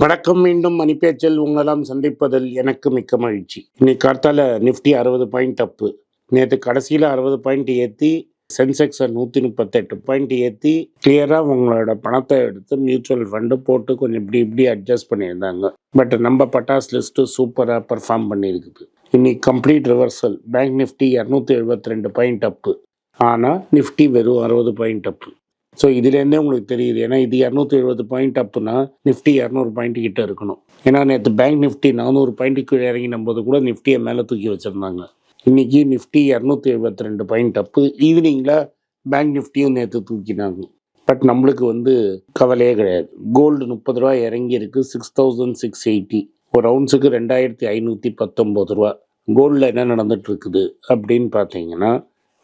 வணக்கம் மீண்டும் மணிப்பேச்சல் உங்களெல்லாம் சந்திப்பதில் எனக்கு மிக்க மகிழ்ச்சி. இன்னைக்கு கார்த்தால நிஃப்டி அறுபது பாயிண்ட் அப்பு நேற்று கடைசியில் அறுபது பாயிண்ட் ஏற்றி சென்செக்ஸை நூற்றி முப்பத்தெட்டு பாயிண்ட் ஏற்றி கிளியராக உங்களோட பணத்தை எடுத்து மியூச்சுவல் ஃபண்டு போட்டு கொஞ்சம் இப்படி இப்படி அட்ஜஸ்ட் பண்ணியிருந்தாங்க. பட் நம்ம பட்டாஸ் லிஸ்ட்டு சூப்பராக பர்ஃபார்ம் பண்ணியிருக்குது. இன்னைக்கு கம்ப்ளீட் ரிவர்சல் பேங்க் நிஃப்டி இரநூத்தி எழுபத்தி ரெண்டு பாயிண்ட் அப்பு ஆனால் நிஃப்டி வெறும் அறுபது பாயிண்ட் அப்பு ஸோ இதுலேருந்தே உங்களுக்கு தெரியுது. ஏன்னா இது இரநூத்தி எழுபது பாயிண்ட் அப்புனா நிஃப்டி இரநூறு பாயிண்ட் கிட்ட இருக்கணும். ஏன்னா நேற்று பேங்க் நிஃப்டி நானூறு பாயிண்ட் கீழே இறங்கின போது கூட நிஃப்டியை மேலே தூக்கி வச்சுருந்தாங்க. இன்னைக்கு நிஃப்டி இரநூத்தி எழுபத்தி ரெண்டு பாயிண்ட் அப்பு ஈவினிங்கில் பேங்க் நிஃப்டியும் நேற்று தூக்கினாங்க. பட் நம்மளுக்கு வந்து கவலையே கிடையாது. கோல்டு முப்பது ரூபா இறங்கி இருக்கு சிக்ஸ் தௌசண்ட் சிக்ஸ் எயிட்டி ஒரு அவுன்ஸுக்கு ரெண்டாயிரத்தி ஐநூற்றி பத்தொம்போது ரூபா. கோல்டில் என்ன நடந்துட்டு இருக்குது அப்படின்னு பார்த்தீங்கன்னா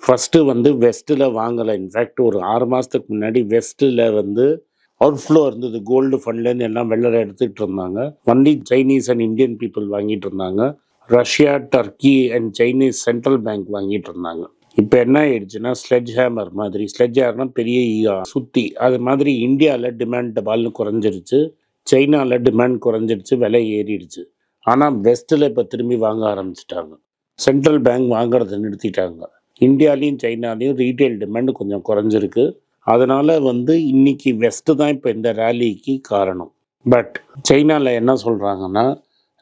ஃபஸ்ட்டு வந்து வெஸ்ட்டில் வாங்கலை. இன்ஃபேக்ட் ஒரு ஆறு மாதத்துக்கு முன்னாடி வெஸ்ட்டில் வந்து அவுட்ஃப்ளோ இருந்தது. கோல்டு ஃபண்ட்லேருந்து எல்லாம் வெள்ளரை எடுத்துகிட்டு இருந்தாங்க. Only Chinese and Indian people வாங்கிட்டு இருந்தாங்க. Russia Turkey and Chinese central bank வாங்கிட்டு இருந்தாங்க. இப்போ என்ன ஆயிடுச்சுன்னா ஸ்லெட்ஜ் ஹேமர் மாதிரி. ஸ்லெட்ஜ் ஹேமர்னால் பெரிய ஈயா சுத்தி. அது மாதிரி இந்தியாவில் டிமாண்ட் டபால்னு குறைஞ்சிருச்சு. சைனாவில் டிமாண்ட் குறைஞ்சிருச்சு. விலை ஏறிடுச்சு. ஆனால் வெஸ்ட்டில் இப்போ திரும்பி வாங்க ஆரம்பிச்சிட்டாங்க. சென்ட்ரல் பேங்க் வாங்குறதை நிறுத்திட்டாங்க. இந்தியாலையும் சைனாலையும் ரீட்டைல் டிமாண்ட் கொஞ்சம் குறைஞ்சிருக்கு. அதனால் வந்து இன்னைக்கு வெஸ்ட்டு தான் இப்போ இந்த ரேலிக்கு காரணம். பட் சைனாவில் என்ன சொல்கிறாங்கன்னா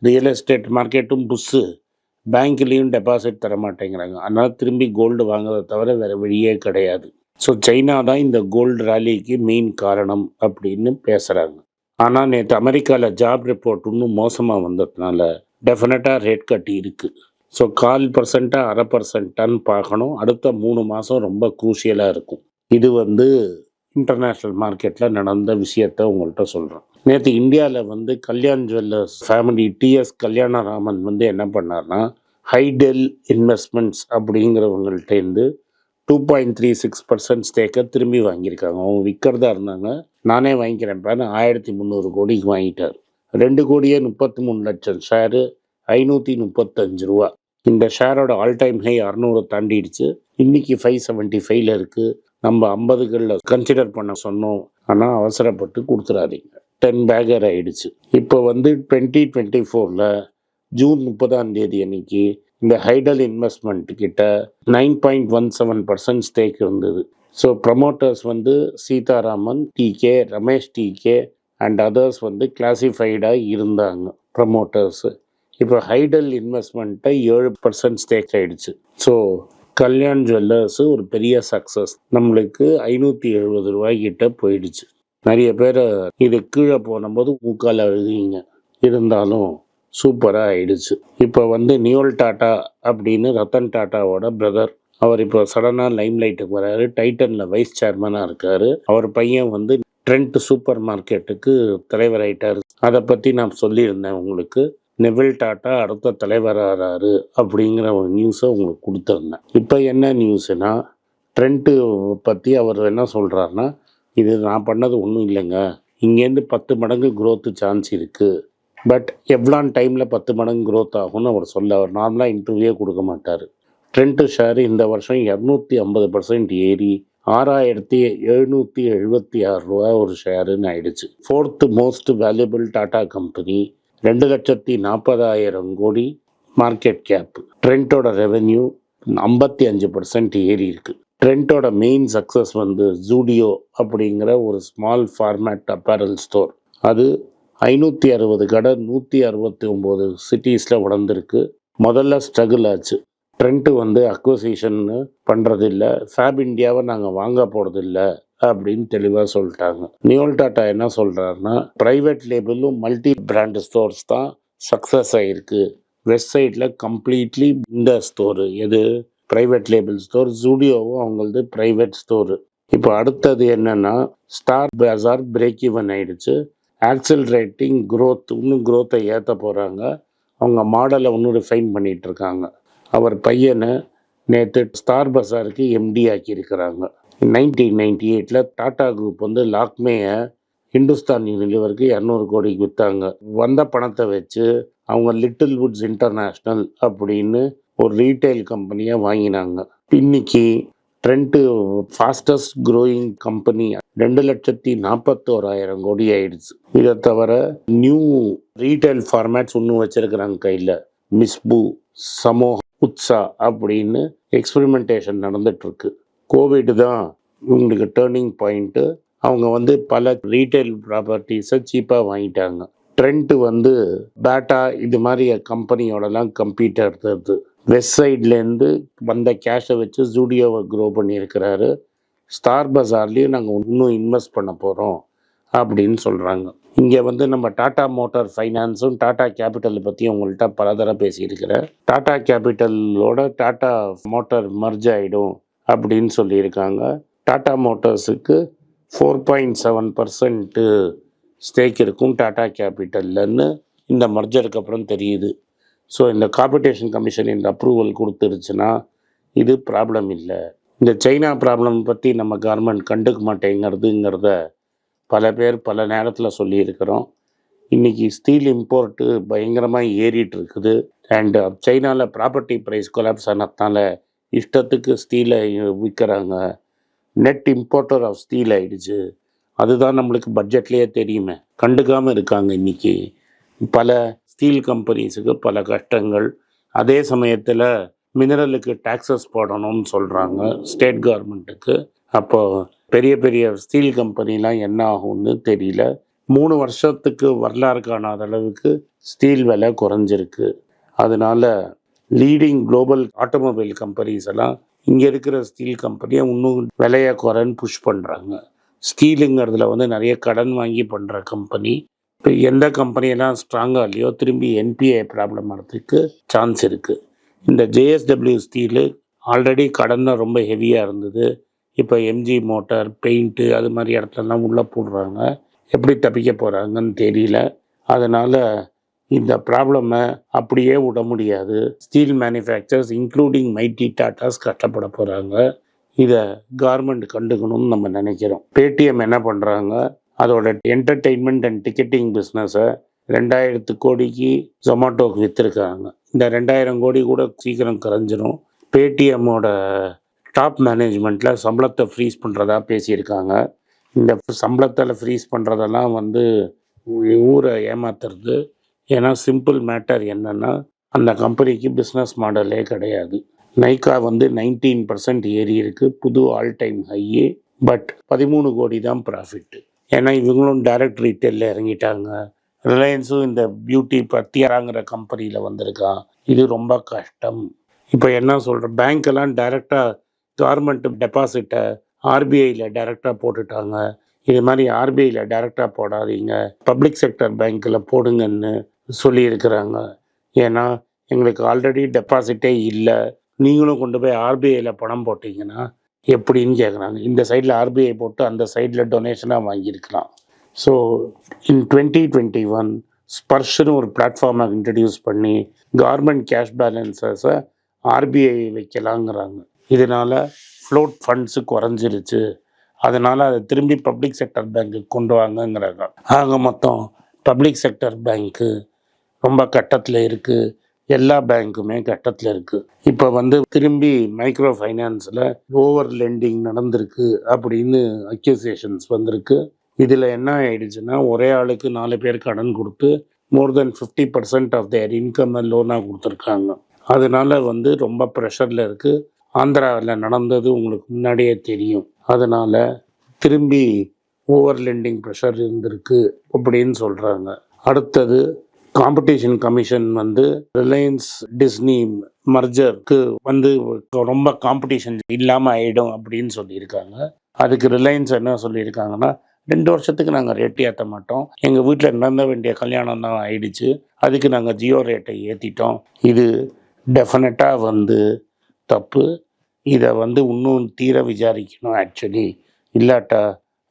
ரியல் எஸ்டேட் மார்க்கெட்டும் புஸ்ஸு பேங்க்லேயும் டெபாசிட் தர மாட்டேங்கிறாங்க. அதனால் திரும்பி கோல்டு வாங்குறத தவிர வேறு வழியே கிடையாது. ஸோ சைனா தான் இந்த கோல்டு ரேலிக்கு மெயின் காரணம் அப்படின்னு பேசுகிறாங்க ஆனால் நேற்று அமெரிக்காவில் ஜாப் ரிப்போர்ட் இன்னும் மோசமாக வந்ததுனால டெஃபினட்டாக ரேட் கட்டி இருக்குது ஸோ கால் பர்சண்ட்டாக அரை பர்சன்ட்டான்னு பார்க்கணும். அடுத்த மூணு மாதம் ரொம்ப குரூஷியலாக இருக்கும். இது வந்து இன்டர்நேஷ்னல் மார்க்கெட்டில் நடந்த விஷயத்த உங்கள்கிட்ட சொல்கிறேன் நேற்று இந்தியாவில் வந்து Kalyan jewellers family TS Kalyanaraman வந்து என்ன பண்ணார்னா ஹைடெல் investments அப்படிங்கிறவங்கள்ட்டேருந்து two point three six percent ஸ்டேக்கை திரும்பி வாங்கியிருக்காங்க. அவங்க விற்கிறதா இருந்தாங்க. நானே வாங்கிக்கிறேன்ப்பான்னு ஆயிரத்தி முந்நூறு கோடிக்கு வாங்கிட்டார் ரெண்டு கோடியே முப்பத்தி மூணு லட்சம். ஷேரு ஐநூற்றி முப்பத்தஞ்சு ரூபா. இந்த ஷேரோட ஆல் டைம் ஹை அறநூறு தாண்டிடுச்சு. இன்னைக்கு ஃபைவ் செவன்ட்டி ஃபைவ்ல இருக்குது நம்ம ஐம்பதுகளில் கன்சிடர் பண்ண சொன்னோம். ஆனால் அவசரப்பட்டு கொடுத்துடாதீங்க டென் பேக்கர் ஆயிடுச்சு. இப்போ வந்து டுவெண்ட்டி டுவெண்ட்டி ஃபோரில் ஜூன் முப்பதாம் தேதி அன்னைக்கு இந்த ஹைடல் இன்வெஸ்ட்மெண்ட் கிட்ட nine point one seven percent stake இருந்தது. ஸோ ப்ரமோட்டர்ஸ் வந்து Seetharaman TK Ramesh TK and others வந்து கிளாசிஃபைடாக இருந்தாங்க ப்ரமோட்டர்ஸு இப்போ ஹைடல் இன்வெஸ்ட்மெண்ட்டை ஏழு பர்சன்ட் ஸ்டேக் ஆயிடுச்சு. ஸோ கல்யாண் ஜுவல்லர்ஸு ஒரு பெரிய சக்ஸஸ் நம்மளுக்கு ஐநூற்றி எழுபது ரூபாய்க்கிட்ட போயிடுச்சு. நிறைய பேர் இது கீழே போனபோது மூக்கால் அழுதிங்க இருந்தாலும் சூப்பராக ஆயிடுச்சு. இப்போ வந்து நியோல் டாட்டா அப்படின்னு ரத்தன் டாட்டாவோட பிரதர் அவர் இப்போ சடனாக லைம் லைட்டுக்கு வராரு. டைட்டனில் வைஸ் சேர்மனாக இருக்கார். அவர் பையன் வந்து ட்ரெண்ட் சூப்பர் மார்க்கெட்டுக்கு தலைவர் ஆயிட்டார் அதை பற்றி நான் சொல்லியிருந்தேன் உங்களுக்கு. நெவில் டாட்டா அடுத்த தலைவராகிறாரு அப்படிங்கிற ஒரு நியூஸை உங்களுக்கு கொடுத்துருந்தேன். இப்போ என்ன நியூஸுனா ட்ரெண்ட்டு பற்றி அவர் என்ன சொல்கிறாருன்னா இது நான் பண்ணது ஒன்றும் இல்லைங்க. இங்கேருந்து பத்து மடங்கு growth சான்ஸ் இருக்குது பட் எவ்வளான் டைமில் பத்து மடங்கு க்ரோத் ஆகும்னு அவர் சொல்ல அவர் நார்மலாக இன்டர்வியூவே கொடுக்க மாட்டார். ட்ரெண்ட்டு ஷேர் இந்த வருஷம் இரநூத்தி ஐம்பது பர்சன்ட் ஏறி ஆறாயிரத்தி எழுநூற்றி எழுபத்தி ஆறு ரூபா ஒரு ஷேருன்னு ஆயிடுச்சு. Fourth most valuable Tata company ரெண்டு லட்சத்தி நாற்பதாயிரம் கோடி மார்க்கெட் கேப் ட்ரெண்ட்டோட ரெவென்யூ ஐம்பத்தி அஞ்சு பர்சன்ட் ஏறி இருக்கு. ட்ரெண்ட்டோட மெயின் சக்ஸஸ் வந்து ஜூடியோ அப்படிங்கிற ஒரு ஸ்மால் ஃபார்மேட் அப்பேரல் ஸ்டோர் அது ஐநூற்றி அறுபது கடை நூற்றி அறுபத்தி ஒம்பது சிட்டிஸில் உடந்திருக்கு முதல்ல ஸ்ட்ரகிள் ஆச்சு. ட்ரெண்ட்டு வந்து அக்வசிஷன் பண்ணுறதில்ல ஃபேப் இந்தியாவை நாங்கள் வாங்க போகிறதில்ல அப்படின்னு தெளிவாக சொல்லிட்டாங்க. நியோல் டாட்டா என்ன சொல்கிறாருன்னா ப்ரைவேட் லேபிளும் மல்டி பிராண்ட் ஸ்டோர்ஸ் தான் சக்ஸஸ் ஆகிருக்கு வெஸ்ட் சைடில் கம்ப்ளீட்லி இந்த ஸ்டோரு எது? ப்ரைவேட் லேபிள் ஸ்டோர் ஜூடியோவும் அவங்களது ப்ரைவேட் ஸ்டோரு இப்போ அடுத்தது என்னென்னா ஸ்டார் பேசார் பிரேக் ஈவன் ஆயிடுச்சு. ஆக்சலரேட்டிங் க்ரோத் இன்னும் க்ரோத்தை ஏற்ற போகிறாங்க அவங்க மாடலை இன்னும் ரிஃபைன் பண்ணிகிட்ருக்காங்க அவர் பையனை நேற்று ஸ்டார் பஸாருக்கு எம்டி ஆக்கியிருக்கிறாங்க. நைன்டீன் நைன்டி எயிட்டில் டாடா குரூப் வந்து லாக்மேயை ஹிந்துஸ்தான் யூனிலிவருக்கு இரநூறு கோடிக்கு விற்றாங்க வந்த பணத்தை வச்சு அவங்க லிட்டில் வுட்ஸ் இன்டர்நேஷ்னல் அப்படின்னு ஒரு ரீட்டைல் கம்பெனியை வாங்கினாங்க. இன்னைக்கு ட்ரெண்ட்டு ஃபாஸ்டஸ்ட் க்ரோயிங் கம்பெனி ரெண்டு லட்சத்தி நாற்பத்தோராயிரம் கோடி ஆயிடுச்சு. இதை தவிர நியூ ரீட்டைல் ஃபார்மேட்ஸ் இன்னும் வச்சுருக்குறாங்க கையில். மிஸ்பு சமோ உத்ஸா அப்படின்னு எக்ஸ்பெரிமெண்டேஷன் நடந்துட்டுருக்கு கோவிட் தான் இவங்களுக்கு டேர்னிங் பாயிண்ட்டு அவங்க வந்து பல ரீட்டைல் ப்ராப்பர்ட்டிஸை சீப்பாக வாங்கிட்டாங்க. ட்ரெண்ட் வந்து பேட்டா இது மாதிரி கம்பெனியோடலாம் கம்பீட் எடுத்தது. வெஸ்ட் சைட்லேருந்து வந்த கேஷை வச்சு ஜூடியோவை க்ரோ பண்ணியிருக்கிறாரு. ஸ்டார் பஜார்லேயும் நாங்கள் இன்னும் இன்வெஸ்ட் பண்ண போகிறோம் அப்படின்னு சொல்கிறாங்க இங்கே வந்து நம்ம டாடா மோட்டார் ஃபைனான்ஸும் டாடா கேபிட்டலை பற்றி உங்கள்கிட்ட பல தடவை பேசியிருக்கிறேன். டாடா கேபிட்டலோட டாடா மோட்டார் மர்ஜ் ஆகிடும் அப்படின்னு சொல்லியிருக்காங்க. Tata மோட்டார்ஸுக்கு four point seven percent stake இருக்கும். டாடா கேபிட்டல்லன்னு இந்த மர்ஜருக்கு அப்புறம் தெரியுது. ஸோ இந்த காம்படிஷன் கமிஷன் இந்த அப்ரூவல் கொடுத்துருச்சுன்னா இது ப்ராப்ளம் இல்லை. இந்த சைனா ப்ராப்ளம் பற்றி நம்ம கவர்மெண்ட் கண்டுக்க மாட்டேங்கிறதுங்கிறத பல பேர் பல நேரத்தில் சொல்லியிருக்கிறோம். இன்றைக்கி ஸ்டீல் இம்போர்ட்டு பயங்கரமாக ஏறிட்டு இருக்குது. அண்டு சைனாவில் ப்ராப்பர்ட்டி ப்ரைஸ் கொலாப்ஸ் ஆனதுனால இஷ்டத்துக்கு ஸ்டீலை விற்கிறாங்க நெட் இம்போர்ட்டர் ஆஃப் ஸ்டீல் ஆகிடுச்சு அதுதான் நம்மளுக்கு பட்ஜெட்லேயே தெரியுமே. கண்டுக்காமல் இருக்காங்க இன்னைக்கு. பல ஸ்டீல் கம்பெனிஸுக்கு பல கஷ்டங்கள். அதே சமயத்தில் மினரலுக்கு டாக்ஸஸ் போடணும்னு சொல்கிறாங்க ஸ்டேட் கவர்மெண்ட்டுக்கு அப்போது பெரிய பெரிய ஸ்டீல் கம்பெனிலாம் என்ன ஆகும்னு தெரியல. மூணு வருஷத்துக்கு வரலாறு காணாத அளவுக்கு ஸ்டீல் விலை குறைஞ்சிருக்கு. அதனால் லீடிங் குளோபல் ஆட்டோமொபைல் கம்பெனிஸ் எல்லாம் இங்கே இருக்கிற ஸ்டீல் கம்பெனியை இன்னும் விலையை குறைன்னு புஷ் பண்ணுறாங்க ஸ்டீலுங்கிறதுல வந்து நிறைய கடன் வாங்கி பண்ணுற கம்பெனி இப்போ எந்த கம்பெனியெல்லாம் ஸ்ட்ராங்காக இல்லையோ திரும்பி என்பிஐ ப்ராப்ளம் வரதுக்கு சான்ஸ் இருக்குது இந்த ஜேஎஸ்டபிள்யூ ஸ்டீலு ஆல்ரெடி கடன் தான் ரொம்ப ஹெவியாக இருந்தது. இப்போ எம்ஜி மோட்டார் பெயிண்ட்டு அது மாதிரி இடத்துலலாம் உள்ளே போடுறாங்க. எப்படி தப்பிக்க போகிறாங்கன்னு தெரியல. அதனால் இந்த ப்ராப்ளமை அப்படியே விட முடியாது. Steel manufacturers including mighty Tatas கஷ்டப்பட போகிறாங்க இதை கவர்மெண்ட் கண்டுக்கணும்னு நம்ம நினைக்கிறோம். பேடிஎம் என்ன பண்ணுறாங்க அதோட என்டர்டெயின்மெண்ட் அண்ட் டிக்கெட்டிங் பிஸ்னஸை ரெண்டாயிரத்து கோடிக்கு ஜொமேட்டோக்கு விற்றுருக்காங்க இந்த ரெண்டாயிரம் கோடி கூட சீக்கிரம் கரைஞ்சிரும். பேடிஎம்மோட டாப் மேனேஜ்மெண்ட்டில் சம்பளத்தை ஃப்ரீஸ் பண்ணுறதா பேசியிருக்காங்க. இந்த சம்பளத்தில் ஃப்ரீஸ் பண்ணுறதெல்லாம் வந்து ஊரை ஏமாத்துறது ஏன்னா சிம்பிள் மேட்டர் என்னென்னா அந்த கம்பெனிக்கு பிஸ்னஸ் மாடலே கிடையாது. நைக்கா வந்து நைன்டீன் பர்சன்ட் ஏறி இருக்கு புது ஆல் டைம் ஹையே பட் பதிமூணு கோடி தான் ப்ராஃபிட்டு ஏன்னா இவங்களும் டைரக்ட் ரீட்டெயிலில் இறங்கிட்டாங்க. ரிலையன்ஸும் இந்த பியூட்டி பத்தியாராங்கிற கம்பெனியில் வந்திருக்கான். இது ரொம்ப கஷ்டம். இப்போ என்ன சொல்கிற பேங்க்கெல்லாம் டைரெக்டாக கவர்மெண்ட் டெபாசிட்டை ஆர்பிஐயில் டைரெக்டாக போட்டுட்டாங்க. இது மாதிரி ஆர்பிஐயில் டைரெக்டாக போடாதீங்க. பப்ளிக் செக்டர் பேங்க்கில் போடுங்கன்னு சொல்லியிருக்கிறாங்க. ஏன்னா எங்களுக்கு ஆல்ரெடி டெபாசிட்டே இல்லை. நீங்களும் கொண்டு போய் ஆர்பிஐயில் பணம் போட்டிங்கன்னா எப்படின்னு கேட்குறாங்க இந்த சைடில் ஆர்பிஐ போட்டு அந்த சைடில் டொனேஷனாக வாங்கியிருக்கலாம். So in twenty twenty one ஸ்பர்ஷ்னு ஒரு பிளாட்ஃபார்மை இன்ட்ரடியூஸ் பண்ணி கவர்மெண்ட் கேஷ் பேலன்சஸை ஆர்பிஐ வைக்கலாங்கிறாங்க. இதனால் ஃப்ளோட் ஃபண்ட்ஸு குறைஞ்சிருச்சு. அதனால் அதை திரும்பி பப்ளிக் செக்டர் பேங்க்குக்கு கொண்டு வாங்கங்கிறாங்க. ஆக மொத்தம் பப்ளிக் செக்டர் பேங்க்கு ரொம்ப கட்டத்தில் இருக்குது எல்லா பேங்க்குமே கட்டத்தில் இருக்குது இப்போ வந்து திரும்பி மைக்ரோ ஃபைனான்ஸில் ஓவர் லெண்டிங் நடந்திருக்கு அப்படின்னு அக்யூசேஷன்ஸ் வந்திருக்கு. இதில் என்ன ஆயிடுச்சுன்னா ஒரே ஆளுக்கு நாலு பேர் கடன் கொடுத்து more than fifty percent of their income லோனாக கொடுத்துருக்காங்க. அதனால வந்து ரொம்ப ப்ரெஷரில் இருக்குது ஆந்திராவில் நடந்தது உங்களுக்கு முன்னாடியே தெரியும். அதனால் திரும்பி ஓவர் லெண்டிங் ப்ரெஷர் இருந்திருக்கு அப்படின்னு சொல்கிறாங்க அடுத்தது காம்படிஷன் கமிஷன் வந்து ரிலையன்ஸ் டிஸ்னி மர்ஜருக்கு வந்து ரொம்ப காம்படிஷன் இல்லாமல் ஆயிடும் அப்படின்னு சொல்லியிருக்காங்க. அதுக்கு ரிலையன்ஸ் என்ன சொல்லியிருக்காங்கன்னா ரெண்டு வருஷத்துக்கு நாங்கள் ரேட் ஏற்ற மாட்டோம். எங்கள் வீட்டில் நடந்த வேண்டிய கல்யாணம் தான் ஆயிடுச்சு. அதுக்கு நாங்கள் ஜியோ ரேட்டை ஏற்றிட்டோம் இது டெஃபினட்டாக வந்து தப்பு. இதை வந்து இன்னும் தீர விசாரிக்கணும் ஆக்சுவலி இல்லாட்டா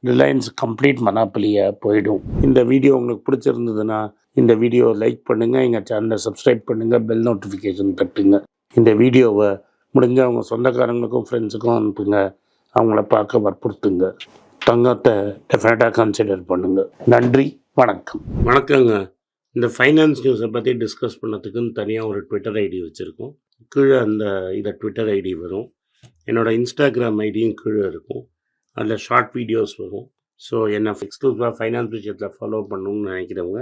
ரிலையன்ஸ் கம்ப்ளீட் மனாப்பிலியாக போயிடும். இந்த வீடியோ உங்களுக்கு பிடிச்சிருந்ததுன்னா இந்த வீடியோ லைக் பண்ணுங்கள் எங்கள் சேனலை சப்ஸ்கிரைப் பண்ணுங்கள் பெல் நோட்டிஃபிகேஷன் தட்டுங்க. இந்த வீடியோவை முடிஞ்ச அவங்க சொந்தக்காரங்களுக்கும் ஃப்ரெண்ட்ஸுக்கும் அனுப்புங்க. அவங்கள பார்க்க வற்புறுத்துங்க. தங்கத்தை டெஃபினட்டாக கன்சிடர் பண்ணுங்கள் நன்றி வணக்கம். வணக்கங்க. இந்த ஃபைனான்ஸ் நியூஸை பற்றி டிஸ்கஸ் பண்ணதுக்குன்னு தனியாக ஒரு ட்விட்டர் ஐடி வச்சுருக்கோம். கீழே அந்த இதை ட்விட்டர் ஐடி வரும். என்னோடய இன்ஸ்டாகிராம் ஐடியும் கீழே இருக்கும். அதில் ஷார்ட் வீடியோஸ் வரும். ஸோ என்னை எக்ஸ்க்ளூசிவாக ஃபைனான்ஸ் விஷயத்தில் ஃபாலோ பண்ணணும்னு நினைக்கிறவங்க